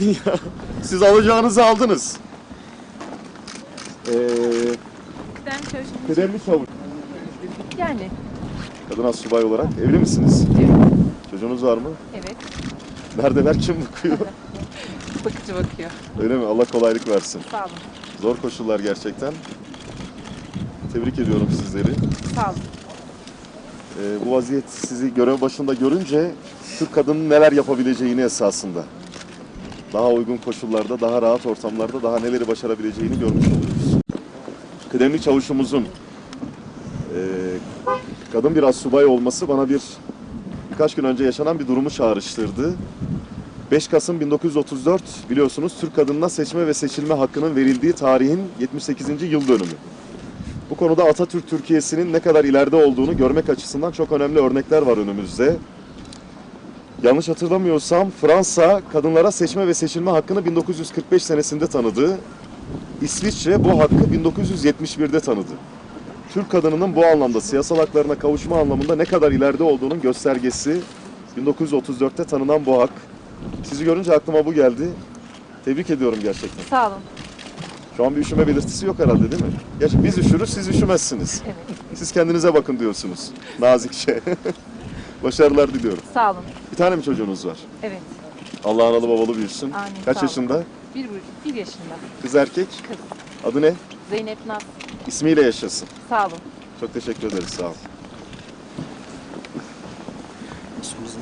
Ya. Siz alacağınızı aldınız. Ee, Ben çalışıyorum. kıdemli çavuş. Yani Kadın asubay olarak evli misiniz? evet. Çocuğunuz var mı? evet. Neredeler? Kim bakıyor? Bakıcı bakıyor. Öyle mi? Allah kolaylık versin. Sağ olun. Zor koşullar gerçekten. Tebrik ediyorum sizleri. Sağ olun. Ee, bu vaziyet sizi görev başında görünce Türk kadının neler yapabileceğini esasında. Daha uygun koşullarda, daha rahat ortamlarda daha neleri başarabileceğini görmüş oluyoruz. Kıdemli çavuşumuzun e, kadın bir asubay olması bana bir birkaç gün önce yaşanan bir durumu çağrıştırdı. 5 Kasım 1934 biliyorsunuz Türk kadınına seçme ve seçilme hakkının verildiği tarihin 78. yıl dönümü. Bu konuda Atatürk Türkiye'sinin ne kadar ileride olduğunu görmek açısından çok önemli örnekler var önümüzde. Yanlış hatırlamıyorsam Fransa kadınlara seçme ve seçilme hakkını 1945 senesinde tanıdı. İsviçre bu hakkı 1971'de tanıdı. Türk kadınının bu anlamda siyasal haklarına kavuşma anlamında ne kadar ileride olduğunun göstergesi 1934'te tanınan bu hak. Sizi görünce aklıma bu geldi. Tebrik ediyorum gerçekten. Sağ olun. Şu an bir üşüme belirtisi yok herhalde değil mi? Gerçi biz üşürüz, siz üşümezsiniz. Evet. Siz kendinize bakın diyorsunuz. Nazikçe. Başarılar diliyorum. Sağ olun. Bir tane mi çocuğunuz var? Evet. Allah analı babalı büyüsün. Amin, Kaç sağ olun. yaşında? Bir, buçuk- bir yaşında. Kız erkek? Kız. Adı ne? Zeynep Naz. İsmiyle yaşasın. Sağ olun. Çok teşekkür ederiz. Sağ olun. İşimizin